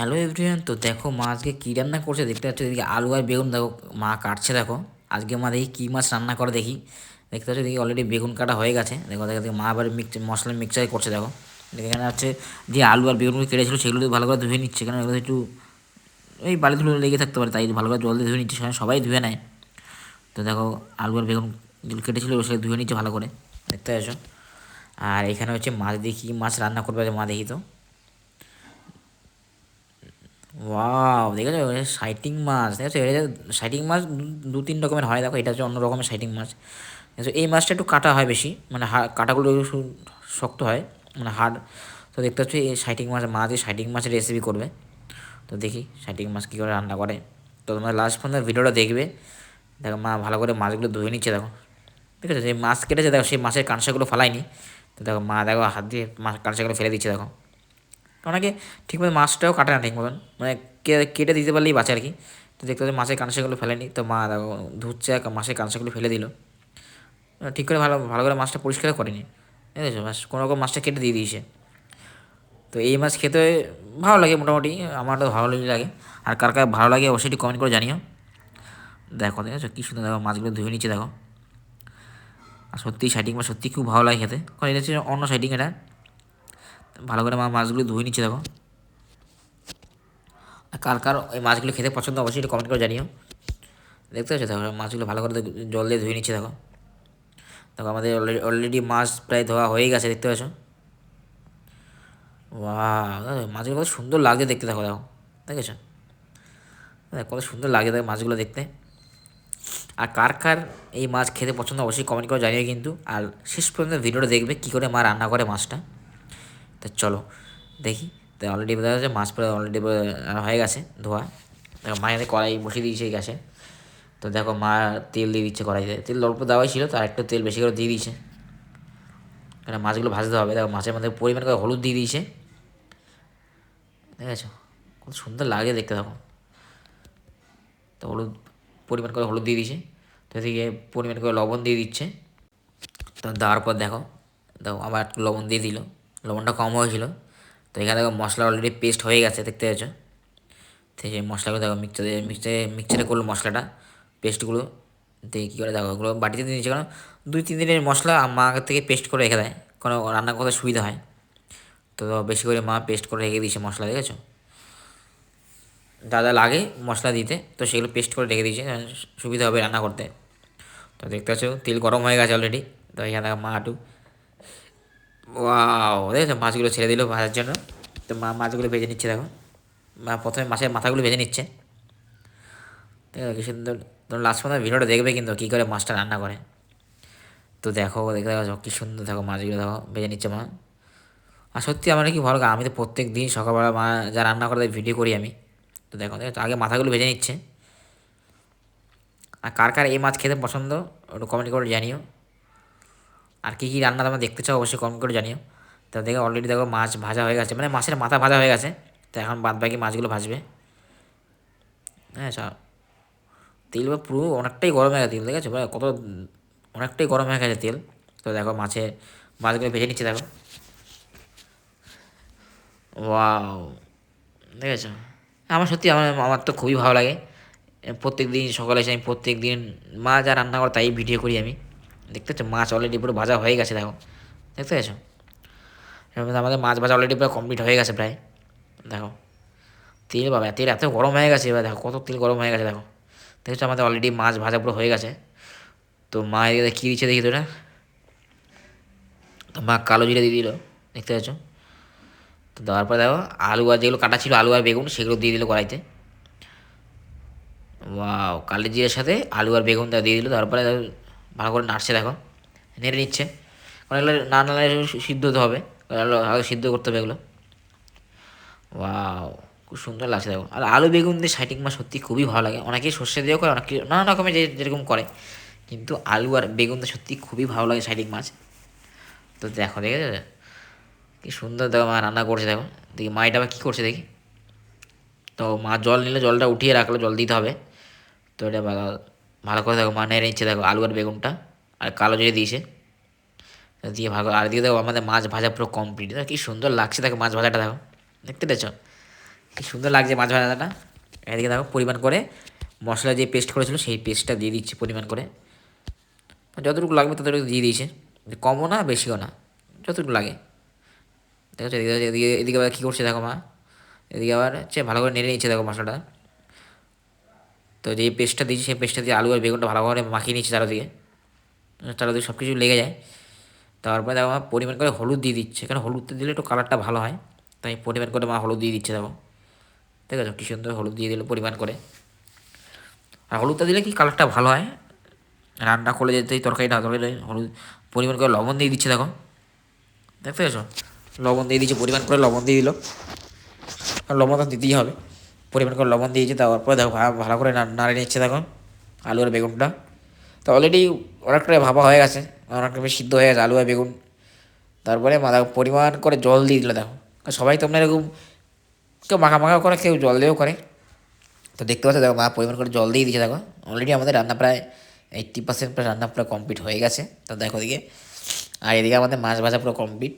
Hello everyone তো দেখো মা আজকে কী রান্না করছে? দেখতে পাচ্ছ এদিকে আলু আর বেগুন, দেখো মা কাটছে, দেখো। আজকে মা দেখি কী মাছ রান্না করে দেখি। দেখতে পাচ্ছ দেখি অলরেডি বেগুন কাটা হয়ে গেছে। দেখো দেখো মা আবার মিক্স মশলা মিক্সচার করছে, দেখো। এখানে হচ্ছে যে আলু আর বেগুনগুলো কেটেছিল, সেগুলো ভালো করে ধুয়ে নিচ্ছে। কারণ এগুলো একটু ওই বালি ধুলো লেগে থাকতে পারে, তাই ভালো করে জল দিয়ে ধুয়ে নিচ্ছে। সেখানে সবাই ধুয়ে নেয়। তো দেখো, আলু আর বেগুন যেগুলো কেটেছিল, সেগুলো ধুয়ে নিচ্ছে ভালো করে। দেখতে পাচ্ছ? আর এখানে হচ্ছে মাছ দেখি মাছ রান্না করবে মা দেখি তো। ওয়াও দেখেছ? সাইটিং মাছ, দেখেছ? এটা সাইটিং মাছ দু- তিন রকমের হয়, দেখো, এটা হচ্ছে অন্য রকমের সাইটিং মাছ। দেখেছ? এই মাছটা একটু কাটা হয় বেশি মানে কাটাগুলো শক্ত হয় মানে হাড় তো দেখতে পাচ্ছ, এই সাইটিং মাছ মা দিয়ে সাইটিং মাছের রেসিপি করবে। তো দেখি সাইটিং মাছ কী করে রান্না করে। তো তোমরা লাস্ট পর্যন্ত ভিডিওটা দেখবে। দেখো, মা ভালো করে মাছগুলো ধুয়ে নিচ্ছে, দেখো। ঠিক আছে যে মাছ কেটেছে, দেখো, সেই মাছের কাঁসাগুলো ফালায়নি। তো দেখো, মা দেখো হাত দিয়ে মাছ কাঁসাগুলো ফেলে দিচ্ছে, দেখো। অনেকে ঠিকমতো মাছটাও কাটে না ঠিক মতন মানে কেটে দিতে পারলেই বাঁচে আর কি। তো দেখতে পাচ্ছি মাছের কাঁসাগুলো ফেলেনি। তো মা দেখো, ধুচ্ছে মাছের কাঁসাগুলো ফেলে দিল। ঠিক করে ভালো ভালো করে মাছটা পরিষ্কার করেনি। বুঝেছ? বাস কোনো রকম মাছটা কেটে দিয়ে দিয়েছে। তো এই মাছ খেতে ভালো লাগে মোটামুটি, আমার তো ভালো লাগে। আর কার কার ভালো লাগে অবশ্যই কমেন্ট করে জানিও। দেখো, দেখেছ? কী সুন্দর দেখো, মাছগুলো ধুয়ে নিচ্ছে, দেখো। আর সত্যি সাইডিং মাছ সত্যি খুব ভালো লাগে খেতে। কারণ এটা হচ্ছে অন্য সাইডিং এটা। ভালো করে মা মাছগুলো ধুয়ে নিচ্ছে দেখো। আর কার কার ওই মাছগুলো খেতে পছন্দ অবশ্যই কমেন্ট করে জানিও। দেখতে পাচ্ছ? দেখো মাছগুলো ভালো করে জল দিয়ে ধুয়ে নিচ্ছে দেখো। দেখো আমাদের অলরেডি অলরেডি মাছ প্রায় ধোয়া হয়ে গেছে দেখতে পাচ্ছ? মাছগুলো কত সুন্দর লাগে দেখতে দেখো দেখো। দেখেছ? দেখ, কত সুন্দর লাগে দেখো মাছগুলো দেখতে। আর কার কার এই মাছ খেতে পছন্দ অবশ্যই কমেন্ট করে জানিও কিন্তু। আর শেষ পর্যন্ত ভিডিওটা দেখবে কী করে মা রান্না করে মাছটা। তা চলো, দেখি। তো অলরেডি বোঝা যাচ্ছে মাছ পরে অলরেডি হয়ে গেছে ধোয়া। দেখো মা এখানে কড়াই বসিয়ে দিয়েছে, এই তো দেখো, মা তেল দিয়ে দিচ্ছে কড়াইতে। তেল অল্প দেওয়াই ছিল, তো আরেকটু তেল বেশি করে দিয়ে দিয়েছে। কারণ মাছগুলো ভাজতে হবে। দেখো, মাছের মধ্যে পরিমাণ করে হলুদ দিয়ে দিয়েছে। দেখেছ? কত সুন্দর লাগে দেখতে, দেখো। তো হলুদ, পরিমাণ করে হলুদ দিয়ে দিয়েছে। তো এদিকে পরিমাণ করে লবণ দিয়ে দিচ্ছে। তো দেওয়ার পর দেখো দেখো আবার একটু লবণ দিয়ে দিল। লবণটা কম হয়েছিল। তো এখানে দেখো মশলা অলরেডি পেস্ট হয়ে গেছে, দেখতে পাচ্ছ? তো সেই মশলাগুলো দেখো মিক্সারে মিক্সারে মিক্সারে করল মশলাটা পেস্টগুলো দিয়ে কী করে দেখো, ওগুলো বাটিতে দিয়ে দিচ্ছে কারণ দুই তিন দিনের মশলা মা থেকে পেস্ট করে রেখে দেয়, কোনো রান্না করতে সুবিধা হয়। তো বেশি করে মা পেস্ট করে রেখে দিয়েছে মশলা, দেখেছ? যা লাগে মশলা দিতে, তো সেগুলো পেস্ট করে রেখে দিয়েছে সুবিধা হবে রান্না করতে। তো দেখতে পাচ্ছ, তেল গরম হয়ে গেছে অলরেডি তো এখানে মা একটু ওয়াও দেখেছ? মাছগুলো ছেড়ে দিল ভাজার জন্য। তো মা মাছগুলো ভেজে নিচ্ছে, দেখো। মা প্রথমে মাছের মাথাগুলো ভেজে নিচ্ছে। দেখো কি সুন্দর। তোমরা লাস্ট পর্যন্ত ভিডিওটা দেখবে কিন্তু কী করে মাছটা রান্না করে। তো দেখো, দেখতে দেখো কী সুন্দর দেখো মাছগুলো দেখো, ভেজে নিচ্ছে মা। আর সত্যি আমার কি ভালো আমি তো প্রত্যেক দিন সকালবেলা মা যা রান্না করে ভিডিও করি আমি। তো দেখো দেখো, আগে মাথাগুলো ভেজে নিচ্ছে। আর কার কার এই মাছ খেতে পছন্দ, ওটা কমেন্ট করে জানিও। আর কী কী রান্না তোমরা দেখতে চাও অবশ্যই কমেন্ট করে জানিও। তো দেখো অলরেডি দেখো মাছ ভাজা হয়ে গেছে। মানে মাছের মাথা ভাজা হয়ে গেছে। তো এখন বাদ বাকি মাছগুলো ভাজবে। হ্যাঁ সব তেল বা পুরো অনেকটাই গরম হয়ে গেছে তেল, দেখেছ? কত অনেকটাই গরম হয়ে গেছে তেল। তো দেখো মাছে মাছগুলো ভেজে নিচ্ছে, দেখো। ওয়াও, দেখেছ? আমার সত্যি আমার আমার তো খুবই ভালো লাগে। প্রত্যেক দিন সকালে এসে আমি প্রত্যেক দিন মা যা রান্না করে তাই ভিডিও করি আমি। দেখতে পাচ্ছ, মাছ অলরেডি পুরো ভাজা হয়ে গেছে, দেখো। দেখতে এবার আমাদের মাছ ভাজা অলরেডি পুরো কমপ্লিট হয়ে গেছে প্রায়। দেখো। তেল বাবা, তেল এত গরম হয়ে গেছে, এবার দেখো, কত তেল গরম হয়ে গেছে, দেখো। দেখছ আমাদের অলরেডি মাছ ভাজা পুরো হয়ে গেছে। তো মা এদিকে কী দিচ্ছে, দেখি তো এটা তো মা কালো জিরে দিয়ে দিল, দেখতে পাচ্ছ তো দেওয়ার পর দেখো, আলু আর যেগুলো কাটা ছিল, আলু আর বেগুন, সেগুলো দিয়ে দিল কড়াইতে। ওয়াও, কালি জিরের সাথে আলু আর বেগুনটা দিয়ে দিল তারপরে ভালো করে নাড়ছে দেখো, নেড়ে নিচ্ছে। কারণ এগুলো না নাড়লে সিদ্ধ হতে হবে আগে সিদ্ধ করতে হবে এগুলো। ওয়াও, খুব সুন্দর লাগছে দেখো। আর আলু বেগুন দিয়ে সাইটিং মাছ সত্যি খুবই ভালো লাগে। অনেকেই সর্ষে দিয়েও করে, অনেকে নানা রকমের যে যেরকম করে। কিন্তু আলু আর বেগুন দিয়ে সত্যি খুবই ভালো লাগে সাইটিং মাছ। তো দেখো, দেখেছ? কি সুন্দর দেখো মা রান্না করছে দেখো। দেখি মা এটা আবার কী করছে দেখি। তো মা জল নিলে জলটা উঠিয়ে রাখল, জল দিতে হবে। তো এটা ভালো করে দেখো মা নেড়ে নিচ্ছে দেখো আলু আর বেগুনটা আর কালো জিরে দিয়েছে। দিয়ে ভালো আর দিয়ে দেখো, আমাদের মাছ ভাজা পুরো কমপ্লিট দেখো কি সুন্দর লাগছে, দেখো মাছ ভাজাটা দেখো। দেখতে পেয়েছ? কি সুন্দর লাগছে মাছ ভাজাটা। এদিকে দেখো, পরিমাণ করে মশলা যে পেস্ট করেছিল, সেই পেস্টটা দিয়ে দিচ্ছে পরিমাণ করে। যতটুকু লাগবে ততটুকু দিয়ে দিয়েছে। কমও না, বেশিও না, যতটুকু লাগে। দেখো, এদিকে এদিকে এদিকে কী করছে দেখো মা? এদিকে আবার হচ্ছে ভালো করে নেড়ে নিচ্ছে দেখো মশলাটা। তো যে পেস্টটা দিয়েছি, সেই পেস্টটা দিয়ে আলু আর বেগুনটা ভালো করে মাখিয়ে নিচ্ছি চারদিকে। দিয়ে সব কিছু লেগে যায়। তারপরে দেখো মা পরিমাণ করে হলুদ দিয়ে দিচ্ছে। কারণ হলুদটা দিলে একটু কালারটা ভালো হয়। তাই পরিমাণ করে মা হলুদ দিয়ে দিচ্ছে, দেখো। ঠিক আছে কি সুন্দর হলুদ দিয়ে দিল পরিমাণ করে। আর হলুদটা দিলে কি কালারটা ভালো হয়? রান্না করলে যেতেই তরকারিটা তরকারি হলুদ, পরিমাণ করে লবণ দিয়ে দিচ্ছে, দেখো। দেখতে পেয়েছ? লবণ দিয়ে দিচ্ছে পরিমাণ করে লবণ দিয়ে দিল। আর লবণ তো দিতেই হবে। পরিমাণ করে লবণ দিয়েছে, তারপরে দেখো ভা- ভালো করে নাড়ে নিচ্ছে দেখো আলু আর বেগুনটা। তো অলরেডি অনেকটা ভাবা হয়ে গেছে, অনেকটা সিদ্ধ হয়ে গেছে আলু আর বেগুন। তারপরে দেখো পরিমাণ করে জল দিয়ে দিল দেখো। আর সবাই তোমরা এরকম কেউ মাখা মাখা করে, কেউ জল দিয়েও করে। তো দেখতে পাচ্ছ দেখো মা পরিমাণ করে জল দিয়ে দিয়েছে দেখো। অলরেডি আমাদের রান্না প্রায় এইট্টি পার্সেন্ট প্রায় রান্না পুরো কমপ্লিট হয়ে গেছে। তো দেখো দিকে আর এদিকে আমাদের মাছ ভাজা পুরো কমপ্লিট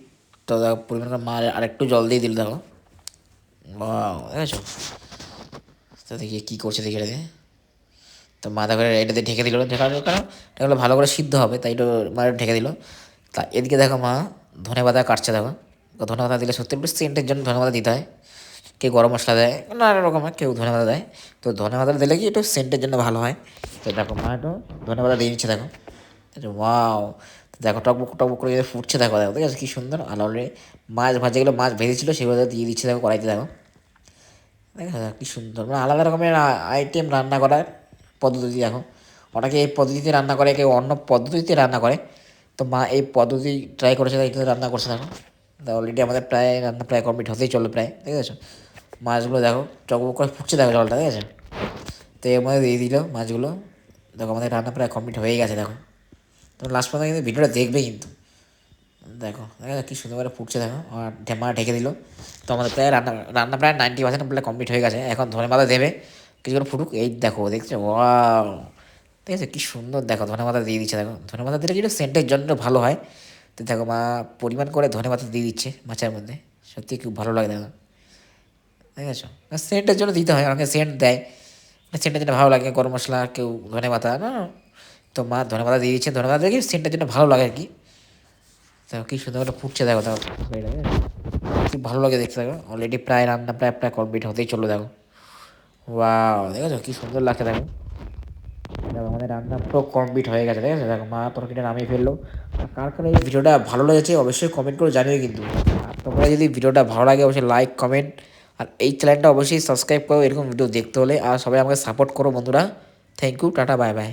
তো দেখো পরিমাণ করে মা আরেকটু জল দিয়ে দিল দেখো। দেখেছ? তো দেখি কী করছে দেখি এটাকে তো মাথা করে এটাতে ঢেকে দিল ঢেকানোর কারণ এগুলো ভালো করে সিদ্ধ হবে, তাই একটু মা ঢেকে দিল। তা এদিকে দেখো মা, ধনে পাতা কাটছে দেখো। ধনে পাতা দিলে সত্যি একটু সেন্টের জন্য ধনে পাতা দিতে হয়। কেউ গরম মশলা দেয়, নানা রকমের কেউ ধনে পাতা দেয়। তো ধনে পাতা দিলে কি একটু সেন্টের জন্য ভালো হয়। তো দেখো মা একটু ধনে পাতা দিয়ে নিচ্ছে দেখো। ওয়াও দেখো টকবক টকবক করে ফুটছে দেখো দেখো, ঠিক আছে, কী সুন্দর। অলরেডি মাছ ভাজা যেগুলো মাছ ভেজেছিল সেগুলো দিয়ে দিচ্ছে দেখো কড়াইতে দেখো। দেখো দেখো কী সুন্দর। মানে আলাদা রকমের আইটেম রান্না করার পদ্ধতি দেখো অনেকে এই পদ্ধতিতে রান্না করে, কেউ অন্য পদ্ধতিতে রান্না করে। তো মা এই পদ্ধতি ট্রাই করেছে, তাই রান্না করছে দেখো অলরেডি আমাদের প্রায়, রান্না প্রায় কমপ্লিট হতেই চলল প্রায়, ঠিক আছে? মাছগুলো দেখো চকবক করে ফুটছে দেখো জলটা, ঠিক আছে? তো এর মধ্যে দিয়ে দিল মাছগুলো। দেখো আমাদের রান্না প্রায় কমপ্লিট হয়ে গেছে, দেখো। তো লাস্ট পর্যন্ত কিন্তু ভিডিওটা দেখবে কিন্তু। দেখো দেখো কী সুন্দর করে ফুটছে, দেখো। আর ঢেমা ঢেকে দিল। তো আমাদের প্রায় রান্না রান্না প্রায় নাইনটি পার্সেন্ট প্রায় কমপ্লিট হয়ে গেছে। এখন ধনে পাতা দেবে, কিছু করে ফুটুক। এই দেখো, দেখছ? ওয়াও! ঠিক আছে, কী সুন্দর। দেখো ধনে পাতা দিয়ে দিচ্ছে, দেখো। ধনে পাতা দিলে যেটা সেন্টের জন্য ভালো হয়। তো দেখো, মা পরিমাণ করে ধনে পাতা দিয়ে দিচ্ছে মাছের মধ্যে। সত্যি খুব ভালো লাগে, দেখো। ঠিক আছে? সেন্টের জন্য দিতে হয় আমাকে সেন্ট দেয়। সেন্টের জন্য ভালো লাগে, গরম মশলা, কেউ ধনে পাতা না। তো মা ধনে পাতা দিয়ে দিচ্ছে। ধনে পাতা দিয়ে সেন্টের জন্য ভালো লাগে আর কি। দেখো কি সুন্দর করে ফুটছে, দেখো দেখো কি ভালো লাগে দেখতে, দেখো। অলরেডি প্রায় রান্না, প্রায় প্রায় কমপ্লিট হতেই চলল, দেখো। ওয়াও দেখেছ? কি সুন্দর লাগছে, দেখো। দেখো, আমাদের রান্না পুরো কমপ্লিট হয়ে গেছে ঠিক আছে দেখো, মা তরকারিটা নামিয়ে ফেলল। আর কার কার এই ভিডিওটা ভালো লেগেছে, অবশ্যই কমেন্ট করে জানিও কিন্তু। আর তোমরা যদি ভিডিওটা ভালো লাগে, অবশ্যই লাইক কমেন্ট আর এই চ্যানেলটা অবশ্যই সাবস্ক্রাইব করো, এরকম ভিডিও দেখতে হলে। আর সবাই আমাকে সাপোর্ট করো, বন্ধুরা। Thank you tata bye bye